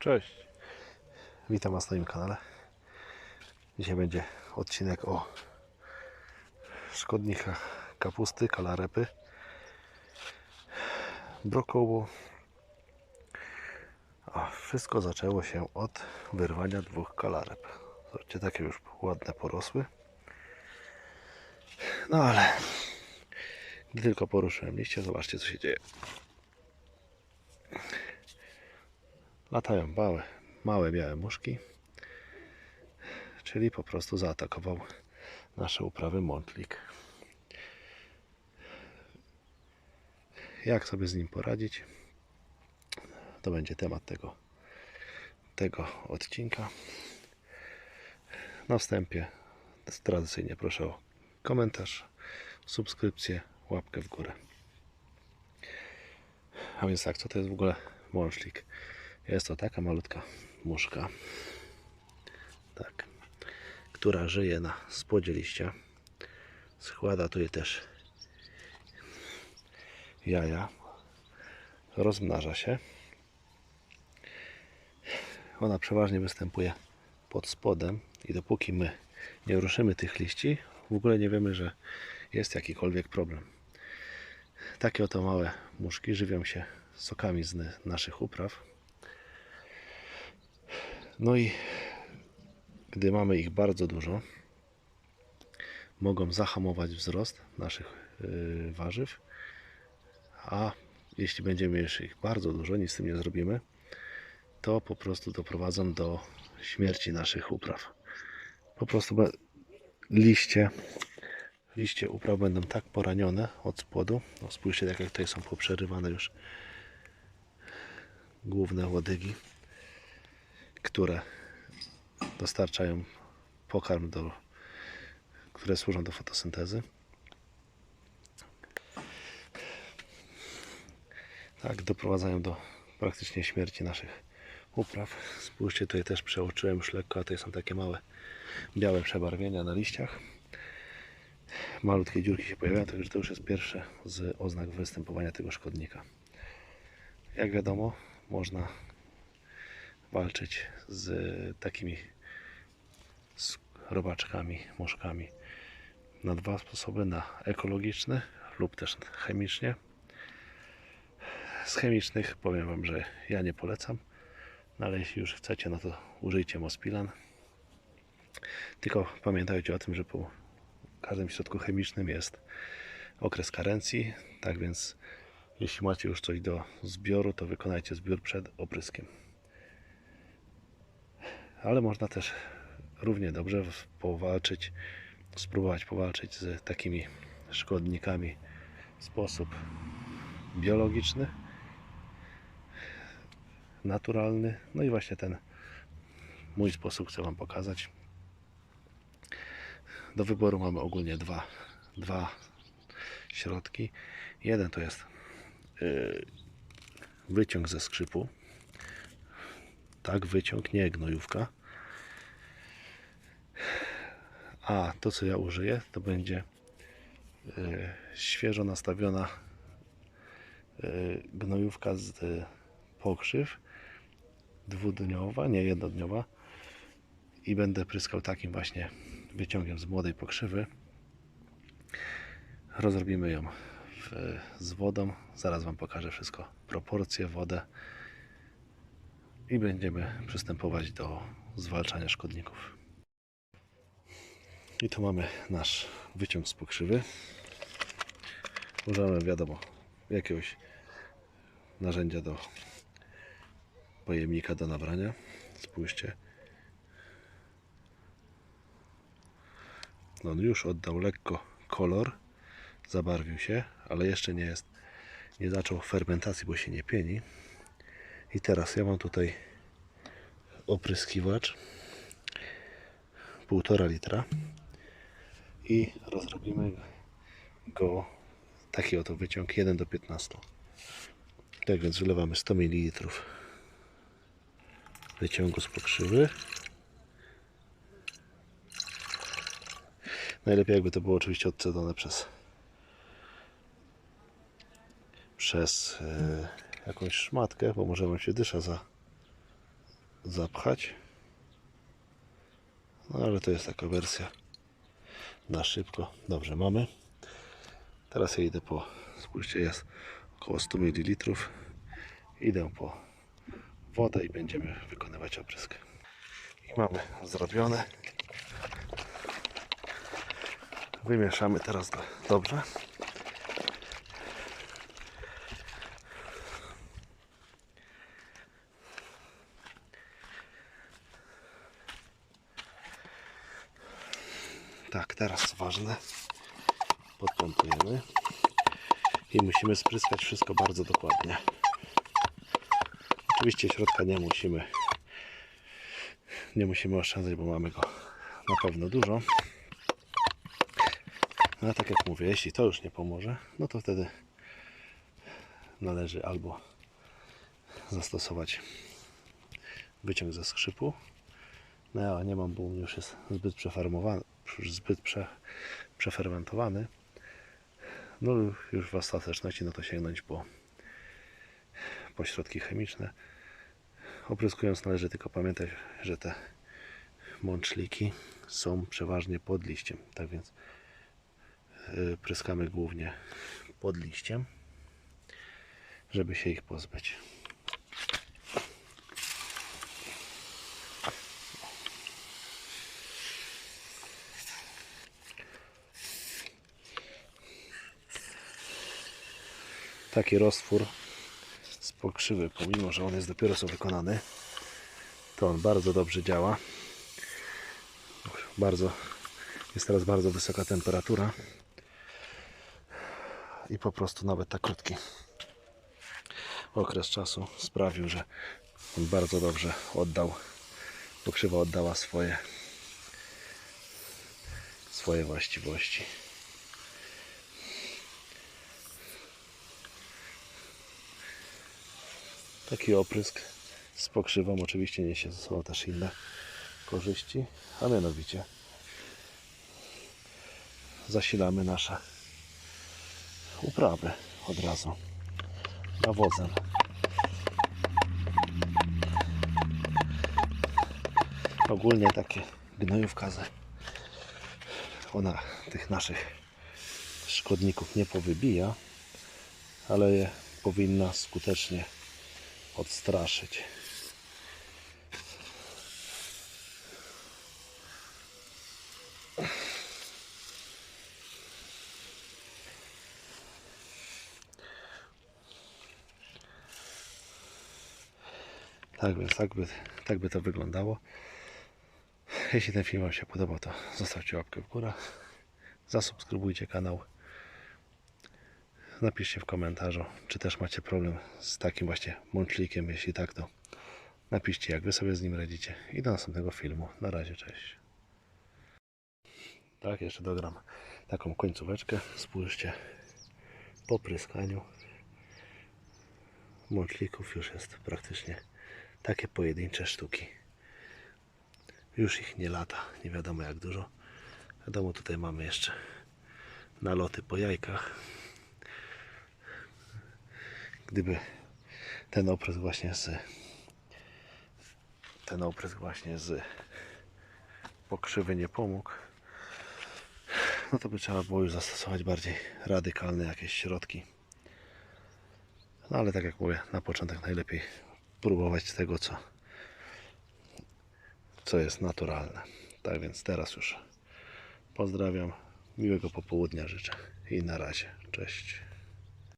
Cześć. Witam Was na moim kanale. Dzisiaj będzie odcinek o szkodnikach kapusty, kalarepy, brokołu. A wszystko zaczęło się od wyrwania dwóch kalarep. Zobaczcie, takie już ładne porosły. No ale gdy tylko poruszyłem liście, zobaczcie co się dzieje. Latają małe, małe białe muszki, czyli po prostu zaatakował nasze uprawy mątlik. Jak sobie z nim poradzić? To będzie temat tego, tego odcinka. Na wstępie tradycyjnie proszę o komentarz, subskrypcję, łapkę w górę. A więc tak, co to jest w ogóle mączlik? Jest to taka malutka muszka, tak, która żyje na spodzie liścia. Składa tutaj też jaja, rozmnaża się. Ona przeważnie występuje pod spodem i dopóki my nie ruszymy tych liści, w ogóle nie wiemy, że jest jakikolwiek problem. Takie oto małe muszki żywią się sokami z naszych upraw. No i gdy mamy ich bardzo dużo, mogą zahamować wzrost naszych yy, warzyw, a jeśli będziemy mieli ich bardzo dużo, nic z tym nie zrobimy, to po prostu doprowadzą do śmierci naszych upraw. Po prostu liście, liście upraw będą tak poranione od spodu. No spójrzcie, tak jak tutaj są poprzerywane już główne łodygi które dostarczają pokarm, do, które służą do fotosyntezy. Tak, doprowadzają do praktycznie śmierci naszych upraw. Spójrzcie, tutaj też przeoczyłem już lekko, a tutaj są takie małe białe przebarwienia na liściach. Malutkie dziurki się pojawiają, także to już jest pierwsze z oznak występowania tego szkodnika. Jak wiadomo, można walczyć z takimi robaczkami, muszkami na dwa sposoby, na ekologiczny lub też chemicznie. Z chemicznych powiem Wam, że ja nie polecam, no ale jeśli już chcecie, no to użyjcie Mospilan. Tylko pamiętajcie o tym, że po każdym środku chemicznym jest okres karencji, tak więc jeśli macie już coś do zbioru, to wykonajcie zbiór przed opryskiem ale można też równie dobrze powalczyć, spróbować powalczyć z takimi szkodnikami w sposób biologiczny, naturalny. No i właśnie ten mój sposób chcę Wam pokazać. Do wyboru mamy ogólnie dwa, dwa środki. Jeden to jest yy, wyciąg ze skrzypu, tak, wyciąg, nie gnojówka. A to, co ja użyję, to będzie e, świeżo nastawiona e, gnojówka z e, pokrzyw dwudniowa, nie jednodniowa i będę pryskał takim właśnie wyciągiem z młodej pokrzywy. Rozrobimy ją w, z wodą. Zaraz Wam pokażę wszystko. Proporcje, wodę i będziemy przystępować do zwalczania szkodników. I tu mamy nasz wyciąg z pokrzywy. Używamy, wiadomo, jakiegoś narzędzia do pojemnika do nabrania. Spójrzcie. On już oddał lekko kolor, zabarwił się, ale jeszcze nie jest, nie zaczął fermentacji, bo się nie pieni. I teraz ja mam tutaj opryskiwacz 1,5 litra i rozrobimy go taki oto wyciąg 1 do 15. Tak więc wylewamy 100 ml wyciągu z pokrzywy. Najlepiej jakby to było oczywiście odcedzone przez przez e, jakąś szmatkę, bo może wam się dysza za, zapchać. No ale to jest taka wersja na szybko. Dobrze, mamy. Teraz ja idę po, spójrzcie, jest około 100 ml. Idę po wodę i będziemy wykonywać oprysk. I mamy zrobione. Wymieszamy teraz dobrze. Tak, teraz ważne. Podpompujemy. I musimy spryskać wszystko bardzo dokładnie. Oczywiście środka nie musimy nie musimy oszczędzać, bo mamy go na pewno dużo. No a tak jak mówię, jeśli to już nie pomoże, no to wtedy należy albo zastosować wyciąg ze skrzypu. No ja nie mam, bo już jest zbyt przefarmowany, już zbyt prze, przefermentowany. No już w ostateczności no to sięgnąć po, po środki chemiczne. Opryskując należy tylko pamiętać, że te mączliki są przeważnie pod liściem. Tak więc yy, pryskamy głównie pod liściem, żeby się ich pozbyć. Taki roztwór z pokrzywy, pomimo że on jest dopiero co wykonany, to on bardzo dobrze działa. Bardzo, jest teraz bardzo wysoka temperatura i po prostu nawet tak krótki okres czasu sprawił, że on bardzo dobrze oddał, pokrzywa oddała swoje swoje właściwości. Taki oprysk z pokrzywą oczywiście niesie ze sobą też inne korzyści, a mianowicie zasilamy nasze uprawy od razu nawozem. Ogólnie takie gnojówka ze- ona tych naszych szkodników nie powybija, ale je powinna skutecznie odstraszyć. Tak więc tak by, tak by to wyglądało. Jeśli ten film Wam się podobał, to zostawcie łapkę w górę. Zasubskrybujcie kanał. Napiszcie w komentarzu, czy też macie problem z takim właśnie mączlikiem. Jeśli tak, to napiszcie, jak Wy sobie z nim radzicie. I do następnego filmu. Na razie, cześć. Tak, jeszcze dogram taką końcóweczkę. Spójrzcie, po pryskaniu mączlików już jest praktycznie takie pojedyncze sztuki. Już ich nie lata, nie wiadomo jak dużo. Wiadomo, tutaj mamy jeszcze naloty po jajkach. Gdyby ten oprysk właśnie z ten oprysk właśnie z pokrzywy nie pomógł, no to by trzeba było już zastosować bardziej radykalne jakieś środki. No ale tak jak mówię, na początek najlepiej próbować tego, co, co jest naturalne. Tak więc teraz już pozdrawiam, miłego popołudnia życzę i na razie. Cześć.